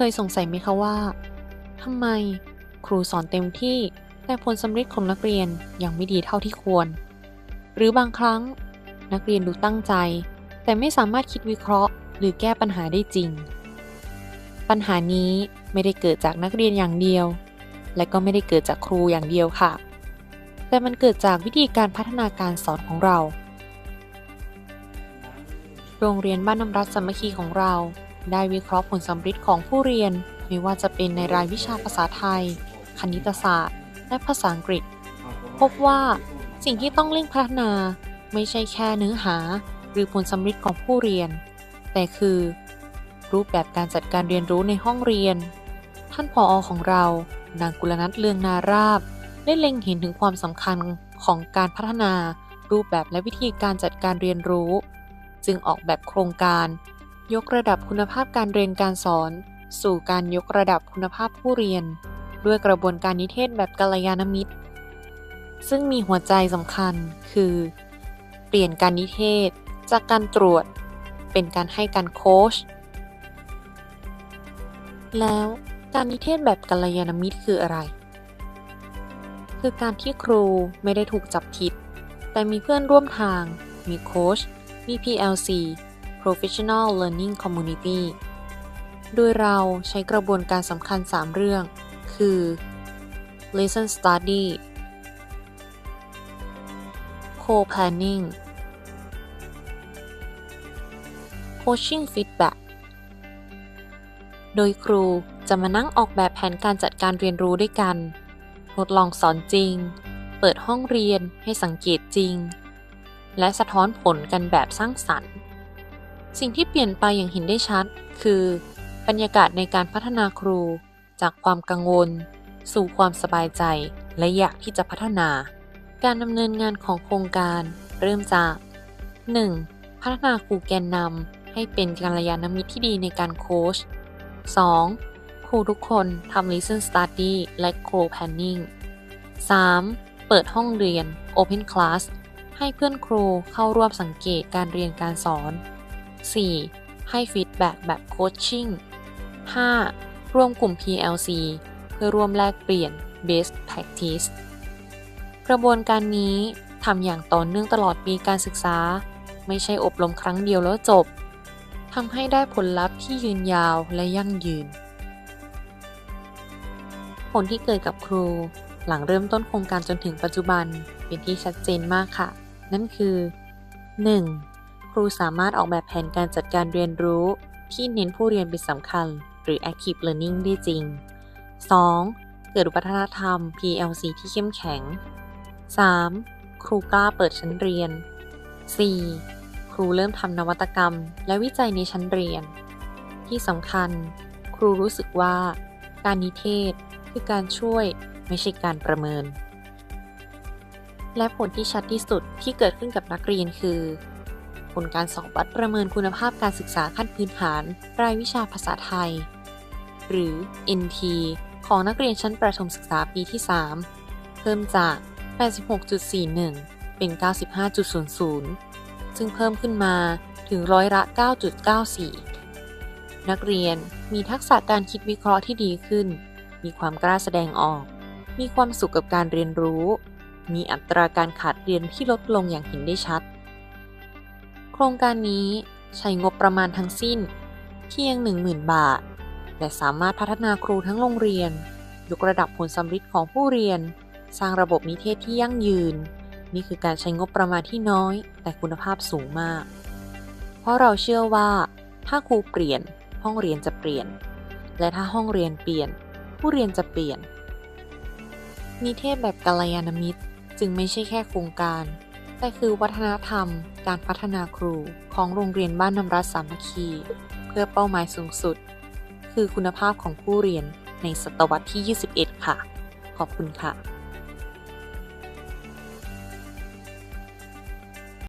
เคยสงสัยไหมคะว่าทำไมครูสอนเต็มที่แต่ผลสำเร็จของนักเรียนยังไม่ดีเท่าที่ควร หรือบางครั้ง นักเรียนดูตั้งใจ แต่ไม่สามารถคิดวิเคราะห์ หรือแก้ปัญหาได้จริง ปัญหานี้ไม่ได้เกิดจากนักเรียนอย่างเดียว และก็ไม่ได้เกิดจากครูอย่างเดียวค่ะ แต่มันเกิดจากวิธีการพัฒนาการสอนของเรา โรงเรียนบ้านน้ำรัฐสามัคคีของเรา ได้วิเคราะห์ผลสำฤทธิ์ของผู้เรียน ไม่ว่าจะเป็นในรายวิชาภาษาไทย คณิตศาสตร์ และภาษาอังกฤษ พบว่าสิ่งที่ต้องเร่งพัฒนา ไม่ใช่แค่เนื้อหา หรือผลสำฤทธิ์ของผู้เรียน แต่คือ รูปแบบการจัดการเรียนรู้ในห้องเรียน ท่านผออของเรา นางกุลนัทเลืองนาราบ ได้เล็งเห็นถึงความสำคัญของการพัฒนา รูปแบบและวิธีการจัดการเรียนรู้ จึงออกแบบโครงการ ยกระดับคุณภาพการเรียนการสอน สู่การยกระดับคุณภาพผู้เรียน ด้วยกระบวนการนิเทศแบบกัลยาณมิตร ซึ่งมีหัวใจสำคัญคือ เปลี่ยนการนิเทศ จากการตรวจ เป็นการให้การโค้ชแล้วการนิเทศแบบกัลยาณมิตรคืออะไร คือการที่ครูไม่ได้ถูกจับผิด แต่มีเพื่อนร่วมทาง มีโค้ชมี PLC Professional Learning Community โดยเราใช้กระบวนการสำคัญ 3 เรื่อง คือ Lesson Study Co-planning Coaching Feedback โดยครูจะมานั่งออกแบบแผนการจัดการเรียนรู้ด้วยกัน ทดลองสอนจริง เปิดห้องเรียนให้สังเกตจริง และสะท้อนผลกันแบบสร้างสรรค์ สิ่งที่เปลี่ยนไปอย่างเห็นได้ชัด คือ บรรยากาศในการพัฒนาครู จากความกังวล สู่ความสบายใจและอยากที่จะพัฒนา การดำเนินงานของโครงการ เริ่มจาก 1. พัฒนาครูแกนนำให้เป็นกัลยาณมิตรที่ดีในการโค้ช 2. ครูทุกคนทำ Listen Study และ Co Planning 3. เปิดห้องเรียน Open Class ให้เพื่อนครูเข้าร่วมสังเกตการเรียนการสอน 4. ให้ฟีดแบ็กแบบโคชชิ่ง 5. ร่วมกลุ่ม PLC เพื่อร่วมแลกเปลี่ยน Best Practice กระบวนการนี้ทำอย่างต่อเนื่องตลอดปีการศึกษา ไม่ใช่อบรมครั้งเดียวแล้วจบทำให้ได้ผลลัพธ์ที่ยืนยาวและยั่งยืน ผลที่เกิดกับครู หลังเริ่มต้นโครงการจนถึงปัจจุบันเป็นที่ชัดเจนมากค่ะ นั่นคือ 1. ครูสามารถออกแบบแผนการจัดการเรียนรู้ ที่เน้นผู้เรียนเป็นสำคัญ หรือ active learning ได้จริง 2. เกิดวัฒนธรรม PLC ที่เข้มแข็ง 3. ครูกล้าเปิดชั้นเรียน 4. ครูเริ่มทำนวัตกรรม และวิจัยในชั้นเรียน ที่สำคัญ ครูรู้สึกว่า การนิเทศคือการช่วยไม่ใช่การประเมิน และผลที่ชัดที่สุดที่เกิดขึ้นกับนักเรียนคือ ลการสอบวัดประเมินคุณภาพการศึกษาขั้นพื้นฐาน รายวิชาภาษาไทย หรือ NT ของนักเรียนชั้นประถมศึกษาปีที่ 3 เพิ่มจาก 86.41 เป็น 95.00 ซึ่งเพิ่มขึ้นมาถึงร้อยละ 9.94 นักเรียนมีทักษะการคิดวิเคราะห์ที่ดีขึ้น มีความกล้าแสดงออก มีความสุขกับการเรียนรู้ มีอัตราการขาดเรียนที่ลดลงอย่างเห็นได้ชัด ครงการนี้ใช้งบประมาณทั้งสิ้นเพียง 10,000 บาท และสามารถพัฒนาครูทั้งโรงเรียน ยกระดับผลสำฤทธิ์ของผู้เรียน สร้างระบบนิเทศที่ยั่งยืน นี่คือการใช้งบประมาณที่น้อย แต่คุณภาพสูงมาก เพราะเราเชื่อว่า ถ้าครูเปลี่ยน ห้องเรียนจะเปลี่ยน และถ้าห้องเรียนเปลี่ยน ผู้เรียนจะเปลี่ยน นิเทศแบบกัลยาณมิตร จึงไม่ใช่แค่โครงการ แต่คือวัฒนธรรม การพัฒนาครูของโรงเรียนบ้านนำรัฐสามัคคี เพื่อเป้าหมายสูงสุด คือคุณภาพของผู้เรียนในศตวรรษที่ 21 ค่ะ ขอบคุณค่ะ